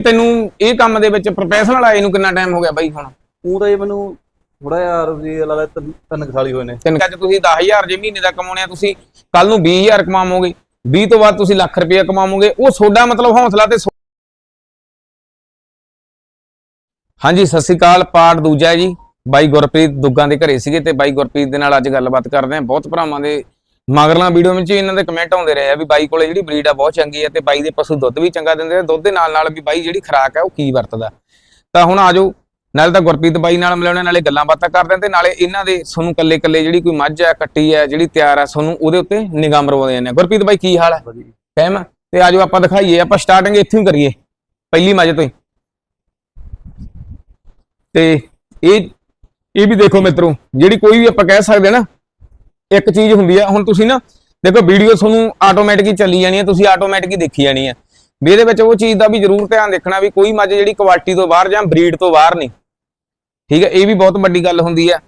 ਤੈਨੂੰ ਇਹ ਕੰਮ ਦੇ ਵਿੱਚ ਪ੍ਰੋਫੈਸ਼ਨਲ ਆਏ ਨੂੰ ਕਿੰਨਾ ਟਾਈਮ ਹੋ ਗਿਆ ਬਾਈ ਹੁਣ? ਉਹ ਤਾਂ ਇਹ ਮੈਨੂੰ ਥੋੜਾ ਜਿਹਾ ਰੁਪਏ ਲੱਗਦਾ ਤਿੰਨ ਤਿੰਨ ਕੁ ਸਾਲ ਹੀ ਹੋਏ ਨੇ। ਤਿੰਨ ਅੱਜ ਤੁਸੀਂ 10000 ਜੇ ਮਹੀਨੇ ਦਾ ਕਮਾਉਣੇ ਆ ਤੁਸੀਂ ਕੱਲ ਨੂੰ 20000 ਕਮਾਵੋਗੇ। 20 ਤੋਂ ਬਾਅਦ ਤੁਸੀਂ ਲੱਖ ਰੁਪਏ ਕਮਾਵੋਗੇ। ਉਹ ਤੁਹਾਡਾ ਮਤਲਬ ਹੌਸਲਾ ਤੇ ਸੋ- ਹਾਂਜੀ ਸਤਿ ਸ੍ਰੀ ਅਕਾਲ ਪਾਰਟ ਦੂਜਾ ਹੈ ਜੀ। ਬਾਈ ਗੁਰਪ੍ਰੀਤ ਦੁੱਗਾਂ ਦੇ ਘਰੇ ਸੀਗੇ ਤੇ ਬਾਈ ਗੁਰਪ੍ਰੀਤ ਦੇ ਨਾਲ ਅੱਜ ਗੱਲਬਾਤ ਕਰਦੇ ਹਾਂ। ਬਹੁਤ ਭਰਾਵਾਂ ਦੇ ਮਗਰਲਾਂ ਵੀਡੀਓ ਵਿੱਚ ਇਹਨਾਂ ਦੇ ਕਮੈਂਟ ਆਉਂਦੇ ਰਹੇ ਆ ਵੀ ਬਾਈ ਕੋਲੇ ਜਿਹੜੀ ਬਰੀਡ ਆ ਬਹੁਤ ਚੰਗੀ ਹੈ ਤੇ ਬਾਈ ਦੇ ਪਸ਼ੂ ਦੁੱਧ ਵੀ ਚੰਗਾ ਦਿੰਦੇ ਆ ਦੁੱਧ ਦੇ ਨਾਲ ਨਾਲ ਵੀ ਬਾਈ ਜਿਹੜੀ ਖੁਰਾਕ ਹੈ ਉਹ ਕੀ ਵਰਤਦਾ। ਤਾਂ ਹੁਣ ਆਜੋ ਨਾਲੇ ਤਾਂ ਗੁਰਪ੍ਰੀਤ ਬਾਈ ਨਾਲ ਮਿਲਾਉਣੇ ਨਾਲੇ ਗੱਲਾਂ ਬਾਤਾਂ ਕਰਦੇ ਤੇ ਨਾਲੇ ਇਹਨਾਂ ਦੇ ਤੁਹਾਨੂੰ ਕੱਲੇ ਕੱਲੇ ਜਿਹੜੀ ਕੋਈ ਮੱਝ ਹੈ ਕੱਟੀ ਹੈ ਜਿਹੜੀ ਤਿਆਰ ਹੈ ਤੁਹਾਨੂੰ ਉਹਦੇ ਉੱਤੇ ਨਿਗਾਹ ਮਰਵਾਉਂਦੇ ਜਾਂਦੇ ਆ। ਗੁਰਪ੍ਰੀਤ ਬਾਈ ਕੀ ਹਾਲ ਹੈ ਹੈ? ਤੇ ਆਜੋ ਆਪਾਂ ਦਿਖਾਈਏ ਆਪਾਂ ਸਟਾਰਟਿੰਗ ਇੱਥੋਂ ਕਰੀਏ ਪਹਿਲੀ ਮੱਝ ਤੋਂ ਹੀ। ਤੇ ਇਹ ਇਹ ਵੀ ਦੇਖੋ ਮਿੱਤਰੋ ਜਿਹੜੀ ਕੋਈ ਵੀ ਆਪਾਂ ਕਹਿ ਸਕਦੇ ਨਾ ਇੱਕ ਚੀਜ਼ ਹੁੰਦੀ ਆ ਹੁਣ ਤੁਸੀਂ ਨਾ ਦੇਖੋ ਵੀਡੀਓ ਤੁਹਾਨੂੰ ਆਟੋਮੈਟਿਕ ਹੀ ਚੱਲੀ ਜਾਣੀ ਹੈ ਤੁਸੀਂ ਆਟੋਮੈਟਿਕ ਹੀ ਦੇਖੀ ਜਾਣੀ ਹੈ ਵੀ ਇਹਦੇ ਵਿੱਚ ਉਹ ਚੀਜ਼ ਦਾ ਵੀ ਜ਼ਰੂਰ ਧਿਆਨ ਦੇਖਣਾ ਵੀ ਕੋਈ ਮੱਝ ਜਿਹੜੀ ਕੁਆਲਿਟੀ ਤੋਂ ਬਾਹਰ ਜਾਂ ਬਰੀਡ ਤੋਂ ਬਾਹਰ ਨਹੀਂ। ਠੀਕ ਹੈ ਇਹ ਵੀ ਬਹੁਤ ਵੱਡੀ ਗੱਲ ਹੁੰਦੀ ਆ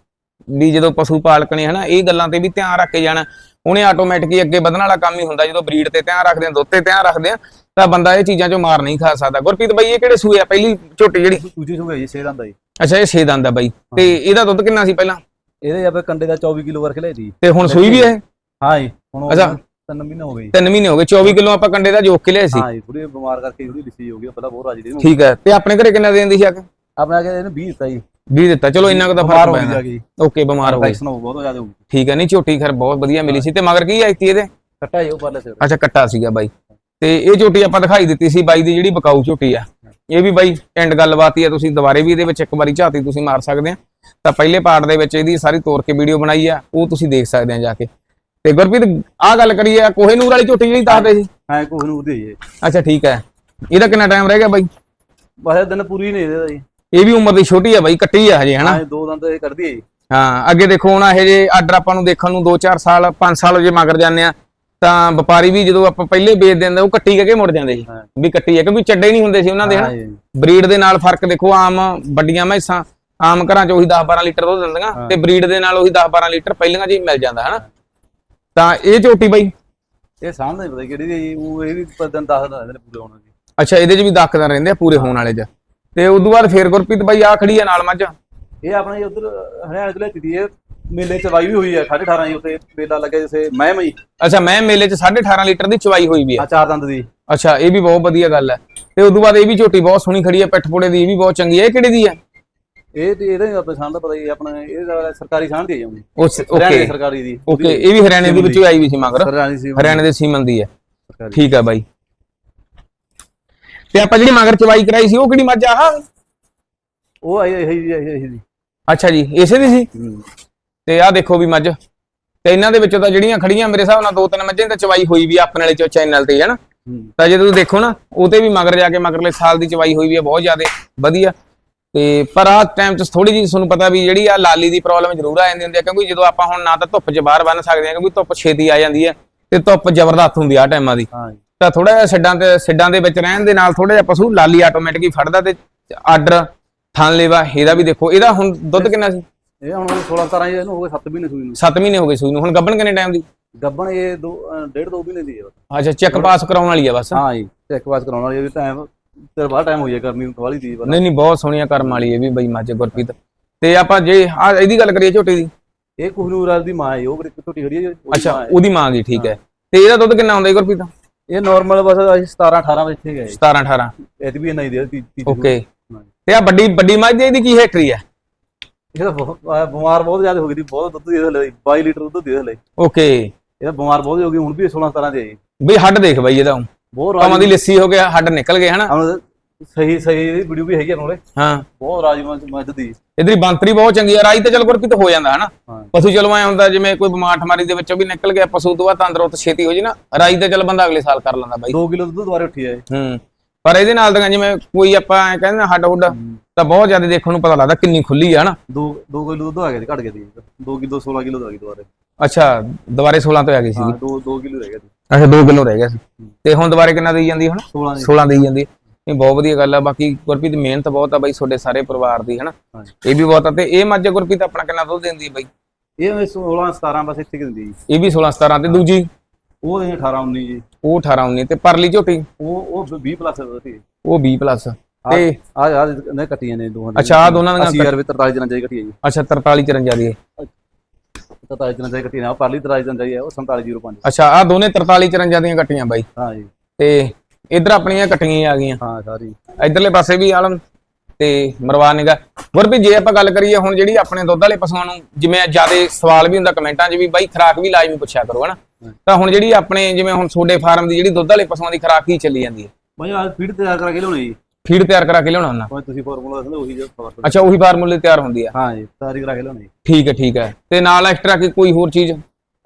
ਵੀ ਜਦੋਂ ਪਸ਼ੂ ਪਾਲਕ ਨੇ ਹਨਾ ਇਹ ਗੱਲਾਂ ਤੇ ਵੀ ਧਿਆਨ ਰੱਖ ਕੇ ਜਾਣਾ। ਉਹਨੇ ਆਟੋਮੈਟਿਕ ਹੀ ਅੱਗੇ ਵਧਣ ਵਾਲਾ ਕੰਮ ਹੀ ਹੁੰਦਾ ਜਦੋਂ ਬਰੀਡ ਤੇ ਧਿਆਨ ਰੱਖਦੇ ਆ ਦੁੱਧ ਤੇ ਧਿਆਨ ਰੱਖਦੇ ਆ ਤਾਂ ਬੰਦਾ ਇਹ ਚੀਜ਼ਾਂ ਚੋਂ ਮਾਰ ਨਹੀਂ ਖਾ ਸਕਦਾ। ਗੁਰਪ੍ਰੀਤ ਬਾਈ ਇਹ ਕਿਹੜੇ ਸੂਏ ਆ? ਪਹਿਲੀ ਝੋਟੀ ਜਿਹੜੀ? ਦੂਜੀ ਸੁਗਾ ਜੀ ਛੇ ਦੰਦ ਆ ਜੀ। ਅੱਛਾ ਇਹ 6 ਦੰਦ ਆ ਬਾਈ। ਤੇ ਇਹਦਾ ਦੁੱਧ ਕਿੰਨਾ ਸੀ ਪਹਿਲਾਂ? ਇਹਦੇ ਆਪੇ ਕੰਡੇ ਦਾ 24 ਕਿਲੋ ਵਰਖ ਲਿਆ ਜੀ ਤੇ ਹੁਣ ਸੂਈ ਵੀ ਹੈ ਹਾਂ ਜੀ ਹੁਣ ਉਹ ਅੱਛਾ। ਤਿੰਨ ਮਹੀਨੇ ਹੋ ਗਏ। ਜੀ। 3 ਮਹੀਨੇ ਹੋ ਗਏ 24 ਕਿਲੋ ਆਪਾਂ ਕੰਡੇ ਦਾ ਜੋਕ ਕੇ ਲਿਆ ਸੀ। ਹਾਂ ਜੀ ਥੋੜੀ ਬਿਮਾਰ ਕਰਕੇ ਥੋੜੀ ਲਿਸੀ ਹੋ ਗਈ ਪਹਿਲਾਂ ਬਹੁਤ ਰਾਜੀ ਦੀ ਠੀਕ ਹੈ ਤੇ ਆਪਣੇ ਘਰੇ ਕਿੰਨਾ ਦੇਂਦੀ ਸੀ ਆ ਕੇ ਆਪਣੇ ਆ ਕੇ ਇਹਨੇ 20 ਦਿੱਤਾ ਜੀ। 20 ਦਿੱਤਾ ਚਲੋ ਇੰਨਾ ਕੁ ਤਾਂ ਬਿਮਾਰ ਫ਼ਰਕ ਹੋ ਗਈ ਪੈਣਾ ਓਕੇ ਬਿਮਾਰ ਹੋ ਗਏ ਇਨਫੈਕਸ਼ਨ ਹੋ ਬਹੁਤ ਜ਼ਿਆਦਾ ਹੋ ਗਈ। ਠੀਕ ਹੈ ਨਹੀਂ ਝੋਟੀ ਖੈਰ ਬਹੁਤ ਵਧੀਆ ਮਿਲੀ ਸੀ। ਤੇ ਮਗਰ ਕੀ ਆਈ ਇਹਦੇ? ਕੱਟਾ ਜੀ ਉਹ ਪਰਲੇ ਸਿਰ ਅੱਛਾ ਕੱਟਾ ਸੀਗਾ ਬਾਈ। ਤੇ ਇਹ ਝੋਟੀ ਆਪਾਂ ਦਿਖਾਈ ਦਿੱਤੀ ਸੀ ਬਾਈ ਦੀ ਜਿਹੜੀ ਬਕਾਊ ਝੋਟੀ ਆ। ਇਹ ਵੀ ਬਾਈ ਐਂਡ ਗੱਲਬਾਤ ਹੀ ਆ ਤੁਸੀਂ ਦੁਬਾਰੇ ਵੀ ਇਹਦੇ ਵਿੱਚ ਇੱਕ ਵਾਰੀ ਝਾਤੀ ਤੁਸੀਂ ਮਾਰ ਸਕਦੇ ਆ। ਤਾਂ ਪਹਿਲੇ ਪਾਰਟ ਦੇ ਵਿੱਚ ਇਹਦੀ ਸਾਰੀ ਤੋੜ ਕੇ ਵੀਡੀਓ ਬਣਾਈ ਆ ਉਹ ਤੁਸੀਂ ਦੇਖ ਸਕਦੇ ਆ ਜਾ ਕੇ। ਤੇ ਗੁਰਪ੍ਰੀਤ ਆਹ ਗੱਲ ਕਰੀਏ ਆ ਕੋਹੇ ਨੂਰ ਵਾਲੀ ਝੋਟੀ ਜਿਹੜੀ ਦੱਸਦੇ ਸੀ? ਹਾਂ ਨੂੰ ਉਹਦੀ ਜੀ ਅੱਛਾ ਠੀਕ ਹੈ। ਇਹਦਾ ਕਿੰਨਾ ਟਾਈਮ ਰਹਿ ਗਿਆ ਬਾਈ? ਬਸ ਇਹ ਦਿਨ ਪੂਰੀ ਨਹੀਂ ਇਹਦਾ ਜੀ। ਇਹ ਵੀ ਉਮਰ ਦੀ ਛੋਟੀ ਆ ਬਾਈ ਕੱਟੀ ਆ ਹਜੇ ਹਨਾ? ਹਾਂ ਦੋ ਦੰਦ ਇਹ ਕਰਦੀ ਹੈ ਜੀ। ਹਾਂ ਅੱਗੇ ਦੇਖੋ ਹੁਣ ਇਹ ਜੇ ਆਰਡਰ ਆਪਾਂ ਨੂੰ ਦੇਖਣ ਨੂੰ 2-4 ਸਾਲ 5 ਸਾਲ ਜੇ ਮਗਰ ਜਾਂਦੇ ਆ ਤਾਂ ਵਪਾਰੀ ਵੀ ਜਦੋਂ ਆਪਾਂ ਪਹਿਲੇ ਵੇਚ ਦਿੰਦੇ ਉਹ ਕੱਟੀ ਕੇ ਮੁੜ ਜਾਂਦੇ ਸੀ। ਹਾਂ। ਵੀ ਕੱਟੀ ਹੈ ਕਿਉਂਕਿ ਚੱਡੇ ਨਹੀਂ ਹੁੰਦੇ ਸੀ ਉਹਨਾਂ ਦੇ ਹਾਂ ਹਨਾ? ਬਰੀਡ ਦੇ ਨਾਲ ਫ਼ਰਕ ਦੇਖੋ ਆਮ ਵੱਡੀਆਂ ਮੈਸਾਂ। ਆਮ ਘਰਾਂ 'ਚ ਉਹੀ 10-12 ਲੀਟਰ ਦੁੱਧ ਦਿੰਦੀਆਂ ਹਾਂ। ਤੇ ਬਰੀਡ ਦੇ ਨਾਲ ਉਹੀ 10-12 ਲੀਟਰ ਪਹਿਲੀਆਂ 'ਚ ਹੀ ਮਿਲ ਜਾਂਦਾ ਹਨਾ? ਤਾਂ ਇਹ ਝੋਟੀ ਬਾਈ? ਇਹ ਸਾਹਮਣੇ ਪਤਾ ਕਿਹੜੀ ਦੀ ਹੈ ਜੀ ਉਹ ਇਹ ਵੀ ਦਿਨ 10 ਦਿਨ ਰਹਿੰਦੇ ਨੇ ਪੂਰੇ ਹੋਣ ਜੀ ਅੱਛਾ ਇਹਦੇ 'ਚ ਵੀ ਦਾਖਦਾਰ ਰਹਿੰਦੇ ਆ ਪੂਰੇ ਹੋਣ ਵਾਲੇ 'ਚ। ਤੇ ਉਦੋਂ ਬਾਅਦ ਫੇਰ ਗੁਰਪ੍ਰੀਤ ਬਾਈ ਆ ਖੜੀ ਆ ਨਾਲ ਮੱਝ। ਇਹ ਆਪਣਾ ਜੀ ਉਧਰ ਹਰਿਆਣਾ ਤੋਂ ਲੈਤੀ ਦੀ ਇਹ ਮੇਲੇ ਚ ਵਾਈ ਵੀ ਹੋਈ ਹੈ 18.5 ਜੀ ਉੱਤੇ ਮੇਲਾ ਲੱਗਿਆ ਜਿਵੇਂ ਮੈਂ ਮਈ ਅੱਛਾ ਮੈਂ ਮੇਲੇ 'ਚ 18.5 ਲੀਟਰ ਦੀ ਚਵਾਈ ਹੋਈ ਵੀ ਆ। ਚਾਰ ਦੰਦ ਦੀ। ਅੱਛਾ ਇਹ ਵੀ ਬਹੁਤ ਵਧੀਆ ਗੱਲ ਹੈ ਤੇ ਉਦੋਂ ਬਾਅਦ ਇਹ ਵੀ ਝੋਟੀ ਬਹੁਤ ਸੋਹਣੀ ਖੜੀ ਹੈ ਪਿੱਠਪੋੜੇ ਦੀ ਇਹ ਵੀ ਬਹੁਤ ਚੰਗੀ ਹੈ ਇਹ ਕਿਹੜੀ ਦੀ ਹੈ ਇਹ ਤੇ ਇਹਦਾ ਆਪਾਂ ਦਾ ਪਤਾ ਹੀ ਹੈ, ਆਪਣਾ ਇਹ ਤਾਂ ਸਰਕਾਰੀ ਸਾਨ ਦੀ ਹੈ ਜੀ ਉਸ ਹਰਿਆਣਾ ਓਕੇ ਸਰਕਾਰੀ ਦੀ। ਓਕੇ ਇਹ ਵੀ ਹਰਿਆਣੇ ਦੇ ਵਿੱਚੋਂ ਆਈ ਵੀ ਸੀ ਮਗਰ। ਹਰਿਆਣਾ ਦੇ। ਸੀਮਨ ਦੀ ਹੈ। ਠੀਕ ਹੈ ਬਾਈ। ਤੇ ਆਪਾਂ ਜਿਹੜੀ ਮਗਰ ਚਵਾਈ ਕਰਾਈ ਸੀ ਉਹ ਕਿਹੜੀ ਮੱਝ ਆ ਆਹ? ਉਹ ਆਈ ਇਹ ਇਹ ਜੀ ਅੱਛਾ ਜੀ ਇਸੇ ਦੀ ਸੀ? ਹੂੰ। ਤੇ ਆਹ ਦੇਖੋ ਵੀ ਮੱਝ। ਤੇ ਇਹਨਾਂ ਦੇ ਵਿੱਚੋਂ ਤਾਂ ਜਿਹੜੀਆਂ ਖੜੀਆਂ ਮੇਰੇ ਹਿਸਾਬ ਨਾਲ ਦੋ ਤਿੰਨ ਮੱਝਾਂ ਦੀ ਤਾਂ ਚਵਾਈ ਹੋਈ ਵੀ ਆ ਆਪਣੇ ਵਾਲੇ ਚੈਨਲ ਤੇ ਹੈ ਨਾ? ਹੂੰ। ਤਾਂ ਜੇ ਤੁਸੀਂ ਦੇਖੋ ਨਾ ਉਹਤੇ ਵੀ ਮਗਰ ਜਾ ਕੇ ਮਗਰਲੇ ਸਾਲ ਦੀ ਚਵਾਈ ਹੋਈ ਵੀ ਆ ਬਹੁਤ ਜ਼ਿਆਦਾ ਵਧੀਆ। ਤੇ ਪਰ ਆਹ ਟਾਈਮ 'ਚ ਥੋੜੀ ਜਿਹੀ ਤੁਹਾਨੂੰ ਪਤਾ ਵੀ ਜਿਹੜੀ ਆ ਲਾਲੀ ਦੀ ਪ੍ਰੋਬਲਮ ਜ਼ਰੂਰ ਆ ਜਾਂਦੀ ਹੁੰਦੀ ਆ ਕਿਉਂਕਿ ਜਦੋਂ ਆਪਾਂ ਹੁਣ ਨਾ ਤਾਂ ਧੁੱਪ 'ਚ ਬਾਹਰ ਬੰਨ ਸਕਦੇ ਆ ਕਿਉਂਕਿ ਧੁੱਪ ਛੇਤੀ ਆ ਜਾਂਦੀ ਹੈ ਤੇ ਧੁੱਪ ਜ਼ਬਰਦਸਤ ਹੁੰਦੀ ਆ ਟਾਈਮਾਂ ਦੀ। ਹਾਂ ਜੀ। ਤਾਂ ਥੋੜਾ ਜਿਹਾ ਸਿੱਡਾਂ ਤੇ ਸਿੱਡਾਂ ਦੇ ਵਿੱਚ ਰਹਿਣ ਦੇ ਨਾਲ ਥੋੜਾ ਜਿਹਾ ਪਸ਼ੂ ਲਾਲੀ ਆਟੋਮੈਟਿਕ ਹੀ ਫੜਦਾ ਤੇ ਆਰਡਰ ਥਣ ਲੇਵਾ ਇਹਦਾ ਵੀ ਦੇਖੋ ਇਹਦਾ ਹੁਣ ਦੁੱਧ ਕਿੰਨਾ ਸੀ? ਇਹ ਹੁਣ 16 17 ਜੀ ਇਹਨੂੰ ਹੋ ਗਏ 7 ਮਹੀਨੇ ਸੂਈ ਨੂੰ। 7 ਮਹੀਨੇ ਹੋ ਗਏ ਸੂਈ ਨੂੰ ਹੁਣ ਗੱਭਣ ਕਿੰਨੇ ਟਾਈਮ ਦੀ? ਗੱਬਣ ਇਹ ਦੋ ਅਹ, ਡੇਢ ਦੋ ਮਹੀਨੇ ਦੀ ਹੈ। ਅੱਛਾ ਚੈੱਕ ਪਾਸ ਕਰਾਉਣ ਵਾਲੀ ਆ ਬਸ। ਹਾਂ ਜੀ ਚੈੱਕ ਪਾਸ ਕਰਾਉਣ ਵਾਲੀ ਵੀ ਟਾਈਮ ਤੇ ਬਾਅਦ ਟਾਈਮ ਹੋਈ ਹੈ ਗਰਮੀ ਨੂੰ ਦੀ ਨਹੀਂ ਨਹੀਂ ਬਹੁਤ ਸੋਹਣੀਆਂ ਕਰਮ ਵਾਲੀ ਇਹ ਵੀ ਬਈ ਮੱਝ ਗੁਰਪ੍ਰੀਤ। ਤੇ ਆਪਾਂ ਜੇ ਆ ਇਹਦੀ ਗੱਲ ਕਰੀਏ ਝੋਟੀ ਦੀ। ਇਹ ਕੋਹਨੂਰ ਦੀ ਮਾਂ ਹੈ ਉਹ ਬੜੀ ਛੋਟੀ ਖੜੀ ਹੈ ਅੱਛਾ ਹੈ। ਉਹਦੀ ਮਾਂ ਗਈ ਠੀਕ ਹੈ। ਤੇ ਇਹਦਾ ਦੁੱਧ ਕਿੰਨਾ ਹੁੰਦਾ ਜੀ ਗੁਰਪ੍ਰੀਤ? ਇਹ ਨਾਰਮਲ ਬਸ ਅਸੀਂ 17 18 ਵਿੱਚ ਗਏ। 17 18 ਇਹ ਵੀ ਇੰਨਾ ਹੀ ਦੇ ਓਕੇ ਹਾਂ। ਤੇ ਆ ਵੱਡੀ ਵੱਡੀ ਮੱਝ ਦੀ ਇਹਦੀ ਕੀ ਹਿਸਟਰੀ ਹੈ? ਇਹ ਤਾਂ ਬਿਮਾਰ ਬਹੁਤ ਜ਼ਿਆਦਾ ਹੋ ਗਈ ਸੀ ਬਹੁਤ ਦੁੱਧ ਦੇ ਥਲੇ 22 ਲੀਟਰ ਦੁੱਧ ਦੇ ਥਲੇ ਓਕੇ ਇਹ ਤਾਂ ਬਿਮਾਰ ਬਹੁਤ ਹੋ ਗਈ ਹੁਣ ਵੀ 16 17 ਦੇ ਬਈ ਹੱਡ ਦੇਖ ਬਈ ਇਹਦਾ ਬਹੁਤ ਪਾਵਾਂ ਦੀ ਰਾਜੀ ਲੱਸੀ ਹੋ ਗਿਆ ਹੱਡ ਨਿਕਲ ਗਏ ਹਨਾ? ਹੁਣ ਸਹੀ ਸਹੀ ਵੀਡੀਓ ਵੀ ਹੈਗੀ ਆ ਨਾਲੇ। ਹਾਂ। ਬਹੁਤ ਰਾਜੀ ਮੱਝ ਮੱਝ ਦੀ। ਇਹਦੀ ਬੰਤਰੀ ਬਹੁਤ ਚੰਗੀ ਆ ਰਾਈ ਤੇ ਚਲ ਗੁਰਪ੍ਰੀਤ ਹੋ ਜਾਂਦਾ ਹਨਾ? ਹਾਂ। ਪਸ਼ੂ ਚਲੋ ਐ ਹੁੰਦਾ ਜਿਵੇਂ ਕੋਈ ਬਿਮਾਰ ਠਮਾਰੀ ਦੇ ਵਿੱਚੋਂ ਵੀ ਨਿਕਲ ਗਿਆ ਪਸ਼ੂ ਤੋਂ ਬਾਅਦ ਤੰਦਰੁਸਤ ਛੇਤੀ ਹੋ ਜੇ ਨਾ। ਰਾਈ ਤੇ ਚਲ ਬੰਦਾ ਅਗਲੇ ਸਾਲ ਕਰ ਲੈਂਦਾ ਬਾਈ। 2 ਕਿਲੋ ਦੁੱਧ ਦੁਬਾਰੇ ਉੱਠੀ ਹੈ ਹੂੰ। ਪਰ ਇਹਦੇ ਨਾਲ ਤਾਂ ਜਿਵੇਂ ਕੋਈ ਆਪਾਂ ਐ ਕਹਿੰਦੇ ਨਾ ਹੱਡ ਹੁੱਡ ਤਾਂ ਬਹੁਤ ਜ਼ਿਆਦਾ ਦੇਖਣ ਨੂੰ ਪਤਾ ਲੱਗਦਾ ਕਿੰਨੀ ਖੁੱਲੀ ਆ ਨਾ 2 2 ਕਿਲੋ ਦੁੱਧ ਆ ਗਿਆ ਸੀ ਘਟ ਗਿਆ ਸੀ। 2 ਕਿਲੋ 16 ਕਿਲੋ ਦਾ ਆ ਗਈ ਦੁਬਾਰੇ। ਅੱਛਾ ਦੁਬਾਰੇ 16 ਤੋਂ ਆ ਗਈ ਸੀ। ਹਾਂ 2 2 ਕਿਲੋ ਰਹਿ ਗਿਆ ਸੀ। ਅੱਛਾ 2 ਕਿਲੋ ਰਹਿ ਗਿਆ ਸੀ। ਤੇ ਹੁਣ ਦੁਬਾਰੇ ਕਿੰਨਾ ਦੇਈ ਜਾਂਦੀ ਹੁਣ? 16 ਦੀ 16 ਦੇਈ ਜਾਂਦੀ ਇਹ ਬਹੁਤ ਵਧੀਆ ਗੱਲ ਆ। ਬਾਕੀ ਗੁਰਪ੍ਰੀਤ ਮਿਹਨਤ ਬਹੁਤ ਆ ਬਾਈ ਤੁਹਾਡੇ ਸਾਰੇ ਪਰਿਵਾਰ ਦੀ ਹਨਾ। ਇਹ ਵੀ ਬਹੁਤ ਆ। ਤੇ ਇਹ ਮੱਝ ਗੁਰਪ੍ਰੀਤ ਆਪਣਾ ਕਿੰਨਾ ਦੁੱਧ ਦਿੰਦੀ ਹੈ ਬਾਈ? ਇਹ 16 17 ਬਸ ਇੱਥੇ ਦਿੰਦੀ ਜੀ। ਇਹ ਵੀ 16 17 ਤੇ ਦੂਜੀ? ਉਹ ਇਹ 18 19 ਜੀ। ਉਹ 18 19 ਤੇ ਪਰਲੀ ਝੋਟੀ? ਉਹ ਉਹ 20 ਪਲੱਸ ਸੀ ਉਹ 20 ਪਲੱਸ ਤੇ ਆ ਆ ਨੇ ਕੱਟੀਆਂ ਨੇ ਦੋਹਾਂ ਅੱਛਾ, ਦੋਨਾਂ ਦੀਆਂ 80 ਰੁਪਏ 43 ਦਿਨਾਂ ਚਾਹੀ ਕੱਟੀ ਹੈ ਜੀ। ਅੱਛਾ 43 54 ਦੀ 43 ਦਿਨਾਂ ਚਾਹੀ ਕੱਟੀ ਨੇ ਆ ਪਰਲੀ 43 ਦਿਨਾਂ ਚਾਹੀ ਹੈ ਉਹ 4705 ਅੱਛਾ ਆ ਦੋਨੇ 43 54 ਦੀਆਂ ਕੱਟੀਆਂ ਬਾਈ। ਹਾਂ ਜੀ। ਤੇ ਇਧਰ ਆਪਣੀਆਂ ਕੱਟੀਆਂ ਆ ਗਈਆਂ। ਹਾਂ ਸਾਰੀ। ਇਧਰਲੇ ਪਾਸੇ ਵੀ ਆਲਮ ਤੇ ਮਰਵਾ ਨਿਗਾ। ਗੁਰਪ੍ਰੀਤ ਜੇ ਆਪਾਂ ਗੱਲ ਕਰੀਏ ਹੁਣ ਜਿਹੜੀ ਆਪਣੇ ਦੁੱਧ ਵਾਲੇ ਪਸ਼ੂਆਂ ਨੂੰ ਜਿਵੇਂ ਜਿਆਦੇ ਸਵਾਲ ਵੀ ਹੁੰਦਾ ਕਮੈਂਟਾਂ 'ਚ ਵੀ ਬਾਈ ਖਰਾਕ ਵੀ ਲਾਜ਼ਮੀ ਪੁੱਛਿਆ ਕਰੋ ਹਨਾ? ਤਾਂ ਹੁਣ ਜਿਹੜੀ ਆਪਣੇ ਜਿਵੇਂ ਹੁਣ ਸੋਡੇ ਫਾਰਮ ਦੀ ਜਿਹੜੀ ਦੁੱਧ ਵਾਲੇ ਪਸ਼ੂਆਂ ਦੀ ਖਰਾਕ ਹੀ ਚੱਲੀ ਜਾਂਦੀ ਹੈ। ਬਈ ਆ ਫੀਡ ਤਿਆਰ ਕਰਾ ਕੇ ਲਿਆਉਣੀ ਜੀ। ਫੀਡ ਤਿਆਰ ਕਰਾ ਕੇ ਲਿਆਉਣਾ ਹੁੰਦਾ ਭਾਵੇਂ ਤੁਸੀਂ ਫਾਰਮੂਲਾ ਦੱਸਦੇ ਉਹੀ ਜੋ ਫਾਰਮੂਲਾ ਅੱਛਾ ਉਹੀ ਫਾਰਮੂਲੇ ਤਿਆਰ ਹੁੰਦੀ ਆ। ਹਾਂ ਜੀ ਤਿਆਰੀ ਕਰਾ ਕੇ ਲਿਆਉਣੀ। ਠੀਕ ਹੈ ਠੀਕ ਹੈ। ਤੇ ਨਾਲ ਐਕਸਟਰਾ ਕੀ ਕੋਈ ਹੋਰ ਚੀਜ਼?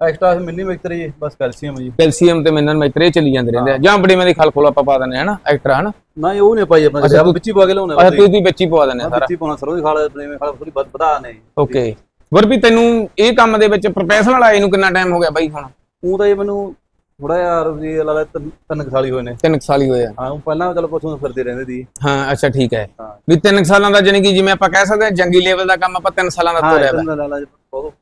ਐਕਸਟਰਾ ਮਿੰਨੀ ਮਿਕਸਰ ਜੀ ਬਸ ਕੈਲਸ਼ੀਅਮ ਜੀ। ਕੈਲਸ਼ੀਅਮ ਤੇ ਮਿਨਰਲ ਮੈਤਰੇ ਚੱਲੀ ਜਾਂਦੇ ਰਹਿੰਦੇ ਆ। ਜਾਂ ਬੜੇ ਮੈਂ ਦੀ ਖਲ ਖੋਲ ਆਪਾਂ ਪਾ ਦਿੰਦੇ ਹਨਾ? ਐਕਸਟਰਾ ਹਨਾ? ਨਾ ਇਹ ਉਹ ਨਹੀਂ ਪਾਈ ਆਪਣਾ ਅੱਛਾ, ਅੱਛਾ ਵਿੱਚ ਹੀ ਪਾ ਕੇ ਲਿਆਉਣਾ ਅੱਛਾ ਤੁਸੀਂ ਵਿੱਚ ਹੀ ਪਵਾ ਦਿੰਦੇ ਸਾਰਾ। ਵਿੱਚ ਹੀ ਪਾਉਣਾ ਸਰੋਂ ਦੀ ਖਾਲ ਜਿਵੇਂ ਖਾਲ ਥੋੜੀ ਵੱਧ ਵਧਾ ਨੇ ਓਕੇ ਗੁਰਪ੍ਰੀਤ ਤੈਨੂੰ ਇਹ ਕੰਮ ਦੇ ਵਿੱਚ ਪ੍ਰੋਫੈਸ਼ਨਲ ਆਏ ਨੂੰ ਕਿੰਨਾ ਟਾਈਮ ਹੋ ਗਿਆ ਬਾਈ ਹੁਣ? ਉਹ ਤਾਂ ਇਹ ਮੈਨੂੰ ਥੋੜਾ ਯਾਰ ਜੀ ਲਾ ਤਿੰਨ ਤਿੰਨ ਕੁ ਸਾਲ ਹੀ ਹੋਏ ਨੇ। ਤਿੰਨ ਕੁ ਸਾਲ ਹੀ ਹੋਏ ਆ। ਹਾਂ ਉਹ ਪਹਿਲਾਂ ਚਲੋ ਪਸ਼ੂ ਫਿਰਦੇ ਰਹਿੰਦੇ ਸੀ। ਹਾਂ ਅੱਛਾ ਠੀਕ ਹੈ। ਹਾਂ। ਵੀ ਤਿੰਨ ਕੁ ਸਾਲਾਂ ਦਾ ਕਿ ਜਿਵੇਂ ਆਪਾਂ ਕਹਿ ਸਕਦੇ ਹਾਂ ਜੰਗੀ ਲੈਵਲ ਦਾ ਕੰਮ ਆਪਾਂ ਤਿੰਨ ਸਾਲਾਂ ਦਾ ਤੋਰਿਆ ਵਾ। ਤਿੰਨ ਬਹੁਤ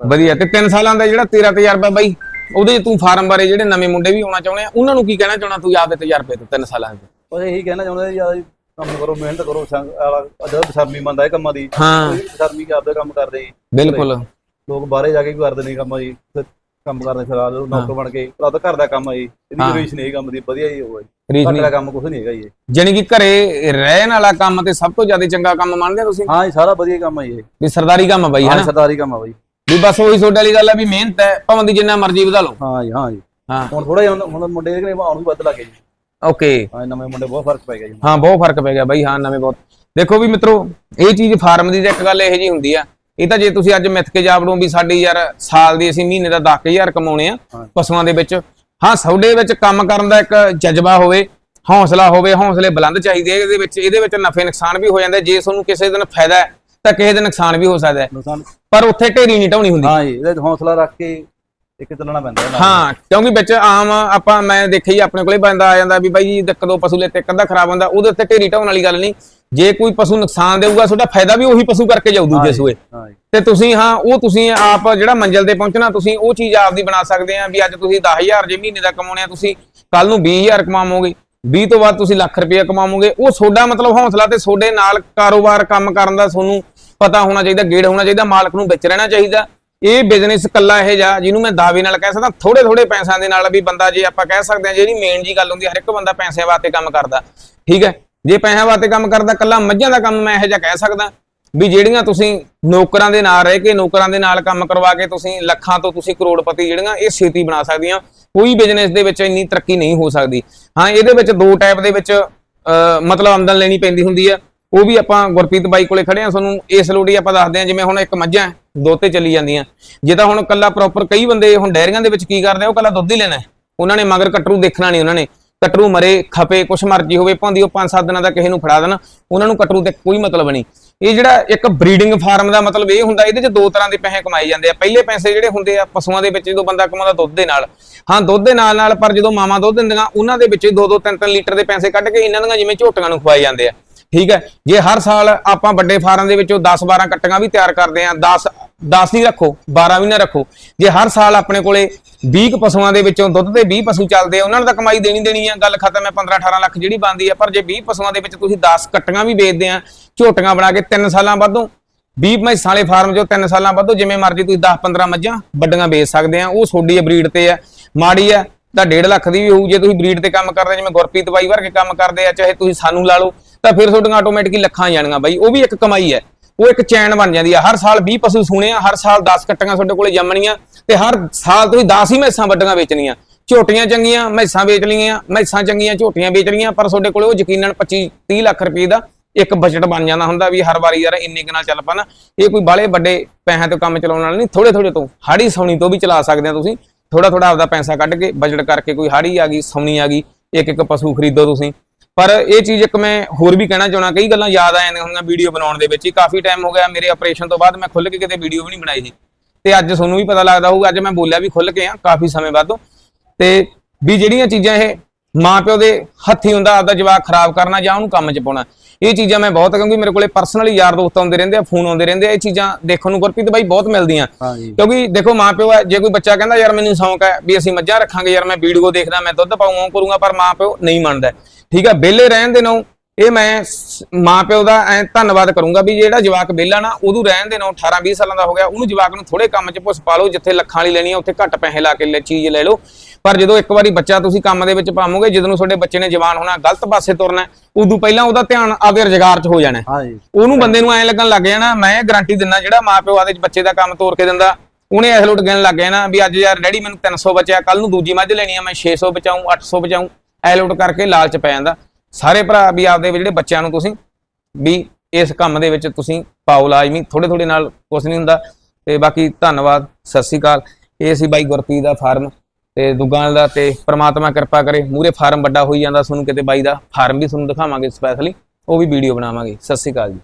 ਵਧੀਆ ਤੇ ਤਿੰਨ ਸਾਲਾਂ ਦਾ ਜਿਹੜਾ ਤੇਰਾ ਤਜਰਬਾ ਬਾਈ ਉਹਦੇ 'ਚ ਤੂੰ ਫਾਰਮ ਬਾਰੇ ਜਿਹੜੇ ਨਵੇਂ ਮੁੰਡੇ ਵੀ ਆਉਣਾ ਚਾਹੁੰਦੇ ਆ ਉਹਨਾਂ ਨੂੰ ਕੀ ਕਹਿਣਾ ਚਾਹਣਾ ਤੂੰ ਆਪਦੇ ਤਜਰਬੇ ਤੋਂ ਤਿੰਨ ਸਾਲਾਂ ਦੇ? ਉਹ ਇਹੀ ਕਹਿਣਾ ਚਾਹੁੰਦਾ ਜੀ ਯਾਰ ਕੰਮ ਕਰੋ ਮਿਹਨਤ ਕਰੋ ਸੰਗ ਵਾਲਾ ਅਜਾ ਸ਼ਰਮੀ ਮੰਦਾ ਇਹ ਕੰਮਾਂ ਦੀ। ਹਾਂ। ਕੋਈ ਸ਼ਰਮੀ ਕੇ ਆਪਦਾ ਕੰਮ ਕਰਦੇ। ਜੀ ਬਿਲਕੁਲ। ਲੋਕ ਬਾਹਰੇ ਜਾ ਕੇ ਵੀ ਕਰਦੇ ਨੇ ਕੰਮ ਜੀ ਕੰਮ ਕਰਦੇ ਆਪ ਨੌਕਰ ਬਣ ਕੇ। ਪਰ ਆਪਦਾ ਘਰ ਦਾ ਕੰਮ ਹੈ ਜੀ। ਇਹਦੀ ਰਿਲੇਸ਼ਨ ਇਹ ਕੰਮ ਦੀ ਵਧੀਆ ਹੀ ਹੋਵੇ ਘਰ ਰੀਜਨਿੰਗ ਦਾ ਕੰਮ ਕੁਝ ਨਹੀਂ ਹੈਗਾ ਜੀ ਇਹ। ਜਾਨੀ ਕਿ ਘਰੇ ਰਹਿਣ ਵਾਲਾ ਕੰਮ ਤੇ ਸਭ ਤੋਂ ਜ਼ਿਆਦਾ ਚੰਗਾ ਕੰਮ ਮੰਨਦੇ ਆ ਤੁਸੀਂ? ਹਾਂ ਜੀ ਸਾਰਾ ਵਧੀਆ ਕੰਮ ਹੈ ਜੀ ਇਹ। ਵੀ ਸਰਦਾਰੀ ਕੰਮ ਆ ਬਾਈ ਹਾਂ ਸਰਦਾਰੀ ਕੰਮ ਆ ਬਾਈ। ਵੀ ਬਸ ਉਹੀ ਤੁਹਾਡੇ ਵਾਲੀ ਗੱਲ ਆ ਵੀ ਮਿਹਨਤ ਹੈ ਭਾਵੇਂ ਦੀ ਜਿੰਨਾ ਮਰਜ਼ੀ ਵਧਾ ਲਓ। ਹਾਂ ਜੀ ਹਾਂ ਜੀ। ਹਾਂ। ਹੁਣ ਥੋੜਾ ਜਿਹਾ ਹੁਣ ਮੁੰਡੇ ਜਿਹੜੇ ਆਉਣ ਵੀ ਵੱਧ ਲੱਗੇ ਜੀ। ਓਕੇ। ਹਾਂ ਨਵੇਂ ਮੁੰਡੇ ਬਹੁਤ ਫ਼ਰਕ ਪੈ ਗਿਆ ਜੀ। ਹਾਂ ਬਹੁਤ ਫ਼ਰਕ ਪੈ ਗਿਆ ਬਾਈ ਹਾਂ ਨਵੇਂ ਬਹੁਤ। ਦੇਖੋ ਵੀ ਮਿੱਤਰੋ ਇਹ ਚੀਜ਼ ਫਾਰਮ ਦੀ ਤਾਂ ਇੱਕ ਗੱਲ ਇਹੋ ਜੀ ਹੁੰਦੀ ਆ ਇਹ ਤਾਂ ਜੇ ਤੁਸੀਂ ਅੱਜ ਮਿੱਥ ਕੇ ਜਾਵੜੋ ਵੀ ਸਾਡੀ ਯਾਰ ਸਾਲ ਦੀ ਅਸੀਂ ਮਹੀਨੇ ਦਾ 10000 ਕਮਾਉਣੇ ਆ। ਪਸ਼ੂਆਂ ਦੇ ਵਿੱਚ ਹਾਂ ਸੌਦੇ ਵਿੱਚ ਕੰਮ ਕਰਨ ਦਾ ਇੱਕ ਜਜ਼ਬਾ ਹੋਵੇ ਹੌਸਲਾ ਹੋਵੇ ਹੌਸਲੇ ਬੁਲੰਦ ਚਾਹੀਦੇ ਇਹਦੇ ਵਿੱਚ ਇਹਦੇ ਵਿੱਚ ਨਫੇ ਨੁਕਸਾਨ ਵੀ ਹੋ ਜਾਂਦਾ ਜੇ ਤੁਹਾਨੂੰ ਕਿਸੇ ਦਿਨ ਫਾਇਦਾ ਹੈ ਤਾਂ ਕਿਸੇ ਦਿਨ ਨੁਕਸਾਨ ਵੀ ਹੋ ਸਕਦਾ ਹੈ। ਪਰ ਉੱਥੇ ਢੇਰੀ ਨਹੀਂ ਢਾਉਣੀ ਹੁੰਦੀ। ਹਾਂ ਜੀ ਇਹਦੇ ਹੌਸਲਾ ਰੱਖ ਕੇ ਇੱਕ ਚੱਲਣਾ ਪੈਂਦਾ ਹੈ। ਕਿਉਂਕਿ ਵਿੱਚ ਆਮ ਆਪਾਂ ਮੈਂ ਦੇਖਿਆ ਆਪਣੇ ਕੋਲੇ ਬੰਦਾ ਆ ਜਾਂਦਾ ਵੀ ਬਾਈ ਜੀ ਇੱਕ ਦੋ ਪਸ਼ੂ ਲੈਤੇ ਇੱਕ ਅੱਧਾ ਖਰਾਬ ਹੁੰਦਾ ਉਹਦੇ ਉੱਤੇ ਢੇਰੀ ਢਾਉਣ ਵਾਲੀ ਗੱਲ ਨਹੀਂ। ਜੇ ਕੋਈ ਪਸ਼ੂ ਨੁਕਸਾਨ ਦੇਊਗਾ ਤੁਹਾਡਾ ਫਾਇਦਾ ਵੀ ਉਹੀ ਪਸ਼ੂ ਕਰਕੇ ਜਾਊ ਦੂਜੇ ਸੂਏ। ਤੇ ਤੁਸੀਂ ਹਾਂ ਉਹ ਤੁਸੀਂ ਆਪ ਜਿਹੜਾ ਮੰਜ਼ਿਲ ਤੇ ਪਹੁੰਚਣਾ ਤੁਸੀਂ ਉਹ ਚੀਜ਼ ਆਪਦੀ ਬਣਾ ਸਕਦੇ ਆ ਵੀ ਅੱਜ ਤੁਸੀਂ 10000 ਜੇ ਮਹੀਨੇ ਦਾ ਕਮਾਉਣੇ ਆ ਤੁਸੀਂ ਕੱਲ ਨੂੰ 20000 ਕਮਾਵੋਗੇ। 20 ਤੋਂ ਬਾਅਦ ਤੁਸੀਂ ਲੱਖ ਰੁਪਏ ਕਮਾਵੋਗੇ। ਉਹ ਤੁਹਾਡਾ ਮਤਲਬ ਹੌਸਲਾ ਤੇ ਤੁਹਾਡੇ ਨਾਲ ਕਾਰੋਬਾਰ ਕੰਮ ਕਰਨ ਦਾ ਤੁਹਾਨੂੰ ਪਤਾ ਹੋਣਾ ਚਾਹੀਦਾ ਗੇੜ ਹੋਣਾ ਚਾਹੀਦਾ ਮਾਲਕ ਨੂੰ ਵਿੱਚ ਰਹਿਣਾ ਚਾਹੀਦਾ। ਇਹ ਬਿਜ਼ਨਸ ਕੱਲਾ ਇਹ ਜਾ ਜਿਹਨੂੰ ਮੈਂ ਦਾਅਵੇ ਨਾਲ ਕਹਿ ਸਕਦਾ ਥੋੜੇ ਥੋੜੇ ਪੈਸਿਆਂ ਦੇ ਨਾਲ ਵੀ ਬੰਦਾ ਜੇ ਆਪਾਂ ਕਹਿ ਸਕਦੇ ਆ ਜਿਹੜੀ ਮੇਨ ਜੀ ਗੱਲ ਹੁੰਦੀ ਹਰ ਇੱਕ ਬੰਦਾ ਪੈਸਿਆਂ ਵਾਸਤੇ ਕੰਮ ਕਰਦਾ। ਠੀਕ ਹੈ? ਜੇ ਪੈਸਿਆਂ ਵਾਸਤੇ ਕੰਮ ਕਰਦਾ ਕੱਲਾ ਮੱਝਾਂ ਦਾ ਕੰਮ ਮੈਂ ਇਹੋ ਜਿਹਾ ਕਹਿ ਸਕਦਾ। ਵੀ ਜਿਹੜੀਆਂ ਤੁਸੀਂ ਨੌਕਰਾਂ ਦੇ ਨਾਲ ਰਹਿ ਕੇ ਨੌਕਰਾਂ ਦੇ ਨਾਲ ਕੰਮ ਕਰਵਾ ਕੇ ਤੁਸੀਂ ਲੱਖਾਂ ਤੋਂ ਤੁਸੀਂ ਕਰੋੜਪਤੀ ਜਿਹੜੀਆਂ ਇਹ ਛੇਤੀ ਬਣਾ ਸਕਦੀਆਂ। ਕੋਈ ਬਿਜ਼ਨਸ ਦੇ ਵਿੱਚ ਇੰਨੀ ਤਰੱਕੀ ਨਹੀਂ ਹੋ ਸਕਦੀ। ਹਾਂ ਇਹਦੇ ਵਿੱਚ ਦੋ ਟਾਈਪ ਦੇ ਵਿੱਚ ਅਹ, ਮਤਲਬ ਆਮਦਨ ਲੈਣੀ ਪੈਂਦੀ ਹੁੰਦੀ ਆ। ਉਹ ਵੀ ਆਪਾਂ ਗੁਰਪ੍ਰੀਤ ਬਾਈ ਕੋਲੇ ਖੜੇ ਆ ਤੁਹਾਨੂੰ ਇਸ ਲੋੜੀ ਆਪਾਂ ਦੱਸਦੇ ਆ ਜਿਵੇਂ ਹੁਣ ਇੱਕ ਮੱਝਾਂ ਦੋ ਤੇ ਚੱਲੀ ਜਾਂਦੀਆਂ। ਜੇ ਤਾਂ ਹੁਣ ਕੱਲਾ ਪ੍ਰੋਪਰ ਕਈ ਬੰਦੇ ਹੁਣ ਡੈਰੀਆਂ ਦੇ ਵਿੱਚ ਕੀ ਕਰਦੇ ਆ ਉਹ ਕੱਲਾ ਦੁੱਧ ਹੀ ਲੈਣਾ ਉਹਨਾਂ ਨੇ ਮਗਰ ਕਟਰੂ ਦੇਖਣਾ ਨਹੀਂ ਉਹਨਾਂ ਨੇ। ਕਟਰੂ ਮਰੇ, ਖਪੇ, ਕੁਛ ਮਰਜ਼ੀ ਹੋਵੇ ਭਾਂਦੀ ਉਹ 5-7 ਦਿਨਾਂ ਦਾ ਕਿਸੇ ਨੂੰ ਫੜਾ ਦੇਣ, ਉਹਨਾਂ ਨੂੰ ਕਟਰੂ ਤੇ ਕੋਈ ਮਤਲਬ ਨਹੀਂ। ਇਹ ਜਿਹੜਾ ਇੱਕ ਬਰੀਡਿੰਗ ਫਾਰਮ ਦਾ ਮਤਲਬ ਇਹ ਹੁੰਦਾ, ਇਹਦੇ 'ਚ ਦੋ ਤਰ੍ਹਾਂ ਦੇ ਪੈਸੇ ਕਮਾਏ ਜਾਂਦੇ ਆ। ਪਹਿਲੇ ਪੈਸੇ ਜਿਹੜੇ ਹੁੰਦੇ ਆ, ਪਸ਼ੂਆਂ ਦੇ ਵਿੱਚ ਜਦੋਂ ਬੰਦਾ ਕਮਾਉਂਦਾ ਦੁੱਧ ਦੇ ਨਾਲ। ਹਾਂ, ਦੁੱਧ ਦੇ ਨਾਲ ਨਾਲ, ਪਰ ਜਦੋਂ ਮਾਵਾਂ ਦੁੱਧ ਦਿੰਦੀਆਂ, ਉਹਨਾਂ ਦੇ ਵਿੱਚ 2-2 3-3 ਲੀਟਰ ਦੇ ਪੈਸੇ ਕੱਢ ਕੇ ਇਹਨਾਂ ਦੀਆਂ ਜਿਵੇਂ ਝੋਟੀਆਂ ਨੂੰ ਖਵਾਏ ਜਾਂਦੇ ਆ। ਠੀਕ ਹੈ? ਜੇ ਹਰ ਸਾਲ ਆਪਾਂ ਵੱਡੇ ਫਾਰਮ ਦੇ ਵਿੱਚੋਂ 10-12 ਕੱਟੀਆਂ ਵੀ ਤਿਆਰ ਕਰਦੇ ਆ 10 10 ਹੀ ਰੱਖੋ 12 ਵੀ ਨਾ ਰੱਖੋ। ਜੇ ਹਰ ਸਾਲ ਆਪਣੇ ਕੋਲੇ 20 ਕੁ ਪਸ਼ੂਆਂ ਦੇ ਵਿੱਚੋਂ ਦੁੱਧ ਦੇ 20 ਪਸ਼ੂ ਚੱਲਦੇ ਆ, ਉਹਨਾਂ ਨੂੰ ਤਾਂ ਕਮਾਈ ਦੇਣੀ ਦੇਣੀ ਆ, ਗੱਲ ਖਤਮ ਹੈ 15-18 ਲੱਖ ਜਿਹੜੀ ਬਣਦੀ ਆ, ਪਰ ਜੇ 20 ਪਸ਼ੂਆਂ ਦੇ ਵਿੱਚ ਤੁਸੀਂ 10 ਕੱਟੀਆਂ ਵੀ ਵੇਚਦੇ ਆ, ਝੋਟੀਆਂ ਬਣਾ ਕੇ 3 ਸਾਲਾਂ ਬਾਅਦੋਂ 20 ਮੈਸਾਂ ਵਾਲੇ ਫਾਰਮ ਜੋ 3 ਸਾਲਾਂ ਬਾਅਦੋਂ ਜਿਵੇਂ ਮਰਜ਼ੀ ਤੁਸੀਂ 10-15 ਮੱਝਾਂ ਵੱਡੀਆਂ ਵੇਚ ਸਕਦੇ ਆ, ਉਹ ਛੋਡੀ ਬਰੀਡ ਤੇ ਆ, ਮਾੜੀ ਆ, ਤਾਂ 1.5 ਲੱਖ ਦੀ ਵੀ ਹੋਊ, ਜੇ ਤੁਸੀਂ ਬਰੀਡ ਤੇ ਕੰਮ ਕਰਦੇ ਜਿਵੇਂ ਗੁਰਪ੍ਰੀਤ ਬਾਈ ਵਰਗੇ ਕੰਮ ਕਰਦੇ ਆ, ਚਾਹੇ ਤੁਸੀਂ ਸਾਨੂੰ ਲਾ ਲਓ, ਤਾਂ ਫਿਰ ਤੁਹਾਡੀਆਂ ਆਟੋਮੈਟਿਕਲੀ ਲੱਖਾਂ ਜਾਣੀਆਂ ਬਾਈ, ਉਹ ਵੀ ਇੱਕ ਕਮਾਈ ਹੈ। ਉਹ ਇੱਕ ਚੈਨ ਬਣ ਜਾਂਦੀ ਆ। ਹਰ ਸਾਲ 20 ਪਸ਼ੂ ਸੂਣੇ ਆ, ਹਰ ਸਾਲ 10 ਕੱਟੀਆਂ ਤੁਹਾਡੇ ਕੋਲੇ ਜੰਮਣੀਆਂ ਤੇ ਹਰ ਸਾਲ ਤੁਸੀਂ 10 ਹੀ ਮੈਸਾਂ ਵੱਡੀਆਂ ਵੇਚਣੀਆਂ। ਝੋਟੀਆਂ ਚੰਗੀਆਂ, ਮੈਸਾਂ ਵੇਚ ਲਈਆਂ, ਮੈਸਾਂ ਚੰਗੀਆਂ, ਝੋਟੀਆਂ ਵੇਚ ਲਈਆਂ, ਪਰ ਤੁਹਾਡੇ ਕੋਲੇ ਉਹ ਯਕੀਨਨ 25 30 ਲੱਖ ਰੁਪਏ ਦਾ ਇੱਕ ਬਜਟ ਬਣ ਜਾਂਦਾ ਹੁੰਦਾ ਵੀ ਹਰ ਵਾਰੀ ਯਾਰ ਇੰਨੇ ਕੁ ਨਾਲ ਚੱਲ ਪਾ ਨਾ ਇਹ ਕੋਈ ਬਾਲੇ ਵੱਡੇ ਪੈਸਿਆਂ ਤੋਂ ਕੰਮ ਚਲਾਉਣ ਵਾਲਾ ਨਹੀਂ ਥੋੜੇ ਥੋੜੇ ਤੋਂ। ਹਾੜੀ ਸੌਣੀ ਤੋਂ ਵੀ ਚਲਾ ਸਕਦੇ ਆ ਤੁਸੀਂ। ਥੋੜਾ ਥੋੜਾ ਆਪਦਾ ਪੈਸਾ ਕੱਢ ਕੇ ਬਜਟ ਕਰਕੇ ਕੋਈ ਹਾੜੀ ਆ ਗਈ, ਸੌਣੀ ਆ ਗਈ ਇੱਕ ਇੱਕ ਪਸ਼ੂ ਖਰੀਦੋ ਤੁਸੀਂ। ਪਰ ਇਹ ਚੀਜ਼ ਇੱਕ ਮੈਂ ਹੋਰ ਵੀ ਕਹਿਣਾ ਚਾਹਣਾ ਕਈ ਗੱਲਾਂ ਯਾਦ ਆ ਜਾਂਦੀਆਂ ਹੁੰਦੀਆਂ ਵੀਡੀਓ ਬਣਾਉਣ ਦੇ ਵਿੱਚ ਹੀ। ਕਾਫੀ ਟਾਈਮ ਹੋ ਗਿਆ ਮੇਰੇ ਆਪਰੇਸ਼ਨ ਤੋਂ ਬਾਅਦ ਮੈਂ ਖੁੱਲ ਕੇ ਕਿਤੇ ਵੀਡੀਓ ਵੀ ਨਹੀਂ ਬਣਾਈ ਸੀ। ਤੇ ਅੱਜ ਤੁਹਾਨੂੰ ਵੀ ਪਤਾ ਲੱਗਦਾ ਹੋਊਗਾ ਅੱਜ ਮੈਂ ਬੋਲਿਆ ਵੀ ਖੁੱਲ ਕੇ ਆ ਕਾਫੀ ਸਮੇਂ ਬਾਅਦੋਂ। ਤੇ ਵੀ ਜਿਹੜੀਆਂ ਚੀਜ਼ਾਂ ਇਹ ਮਾਂ ਪਿਓ ਦੇ ਹੱਥੀ ਹੁੰਦਾ ਆਪਦਾ ਜਵਾਕ ਖਰਾਬ ਕਰਨਾ ਜਾਂ ਉਹਨੂੰ ਕੰਮ 'ਚ ਪਾਉਣਾ ਇਹ ਚੀਜ਼ਾਂ ਮੈਂ ਬਹੁਤ ਕਿਉਂਕਿ ਮੇਰੇ ਕੋਲੇ ਪਰਸਨਲੀ ਯਾਰ ਦੋਸਤ ਆਉਂਦੇ ਰਹਿੰਦੇ ਆ ਫੋਨ ਆਉਂਦੇ ਰਹਿੰਦੇ ਆ ਇਹ ਚੀਜ਼ਾਂ ਦੇਖਣ ਨੂੰ ਗੁਰਪ੍ਰੀਤ ਬਾਈ ਬਹੁਤ ਮਿਲਦੀਆਂ। ਕਿਉਂਕਿ ਦੇਖੋ ਮਾਂ ਪਿਓ ਹੈ ਜੇ ਕੋਈ ਬੱਚਾ ਕਹਿੰਦਾ ਯਾਰ ਮੈਨੂੰ ਸ਼ੌਂਕ ਹੈ ਵੀ ਅਸੀਂ ਮੱਝਾਂ ਰੱਖਾਂਗੇ ਯਾਰ ਮੈਂ ਵੀਡੀਓ ਦੇਖਦਾ ਮੈਂ ਦੁੱਧ ਪਾਊਂ ਉਹ ਕਰੂੰਗਾ ਪਰ ਮਾਂ ਪਿਓ ਨਹੀਂ ਮੰਨਦਾ। ਠੀਕ ਆ ਵਿਹਲੇ ਰਹਿਣ ਦੇ ਨਾਲੋਂ ਇਹ ਮੈਂ ਮਾਂ ਪਿਓ ਦਾ ਐ ਧੰਨਵਾਦ ਕਰੂੰਗਾ ਵੀ ਜਿਹੜਾ ਜਵਾਕ ਵਿਹਲਾ ਨਾ ਉਦੋਂ ਰਹਿਣ ਦੇ ਨਾਲੋਂ 18 20 ਸਾਲਾਂ ਦਾ ਹੋ ਗਿਆ ਉਹਨੂੰ ਜਵਾਕ ਨੂੰ ਥੋੜੇ ਕੰਮ 'ਚ ਪੁੱਸ ਪਾ ਲਓ ਜਿੱਥੇ ਲੱਖਾਂ ਵਾਲੀ ਲੈਣੀ ਆ ਉੱਥੇ ਘੱਟ ਪੈਸੇ ਲਾ ਕੇ ਲੈ ਚੀਜ਼ ਲੈ ਲਓ। ਪਰ ਜਦੋਂ ਇੱਕ ਵਾਰੀ ਬੱਚਾ ਤੁਸੀਂ ਕੰਮ ਦੇ ਵਿੱਚ ਪਾਵੋਗੇ ਜਦੋਂ ਨੂੰ ਤੁਹਾਡੇ ਬੱਚੇ ਨੇ ਜਵਾਨ ਹੋਣਾ ਗਲਤ ਪਾਸੇ ਤੁਰਨਾ ਹੈ, ਉਦੋਂ ਪਹਿਲਾਂ ਉਹਦਾ ਧਿਆਨ ਆਪਦੇ ਰੁਜ਼ਗਾਰ 'ਚ ਹੋ ਜਾਣਾ ਹੈ। ਹਾਂ ਜੀ ਉਹਨੂੰ ਬੰਦੇ ਨੂੰ ਐਂ ਲੱਗਣ ਲੱਗ ਜਾਣਾ ਮੈਂ ਗਾਰੰਟੀ ਦਿੰਦਾ ਜਿਹੜਾ ਮਾਪਿਓ ਆਦੇ ਬੱਚੇ ਦਾ ਕੰਮ ਤੋਰ ਕੇ ਦਿੰਦਾ ਉਹਨੇ ਐਸ ਲੋਟ ਕਹਿਣ ਲੱਗ ਜਾਣਾ ਵੀ ਅੱਜ ਯਾਰ ਡੈਡੀ ਮੈਨੂੰ 300 ਬਚਿਆ ਕੱਲ ਨੂੰ ਦੂਜੀ ਮੱਝ ਲੈਣੀ ਆ ਮੈਂ 600 ਬਚਾਉਂ 800 ਬਚਾਉਂ ਐਲੋਟ ਕਰਕੇ ਲਾਲਚ ਪੈ ਜਾਂਦਾ। ਸਾਰੇ ਭਰਾ ਵੀ ਆਪਦੇ ਜਿਹੜੇ ਬੱਚਿਆਂ ਨੂੰ ਤੁਸੀਂ ਵੀ ਇਸ ਕੰਮ ਦੇ ਵਿੱਚ ਤੁਸੀਂ ਪਾਓ ਲਾਜ਼ਮੀ ਥੋੜੇ ਥੋੜੇ ਨਾਲ ਕੁਝ ਨਹੀਂ ਹੁੰਦਾ। ਤੇ ਬਾਕੀ ਧੰਨਵਾਦ, ਸਤਿ ਸ੍ਰੀ ਅਕਾਲ। ਇਹ ਸੀ ਬਾਈ ਗੁਰਪ੍ਰੀਤ ਦਾ ਫਾਰਮ ਤੇ ਦੁੱਗਾਂ ਦਾ ਤੇ ਪ੍ਰਮਾਤਮਾ ਕਿਰਪਾ ਕਰੇ, ਮੂਰੇ ਫਾਰਮ ਵੱਡਾ ਹੋਈ ਜਾਂਦਾ, ਤੁਹਾਨੂੰ ਕਿਤੇ ਬਾਈ ਦਾ ਫਾਰਮ ਵੀ ਤੁਹਾਨੂੰ ਦਿਖਾਵਾਂਗੇ ਸਪੈਸ਼ਲੀ ਉਹ ਵੀ ਵੀਡੀਓ ਬਣਾਵਾਂਗੇ। ਸਤਿ ਸ੍ਰੀ ਅਕਾਲ ਜੀ।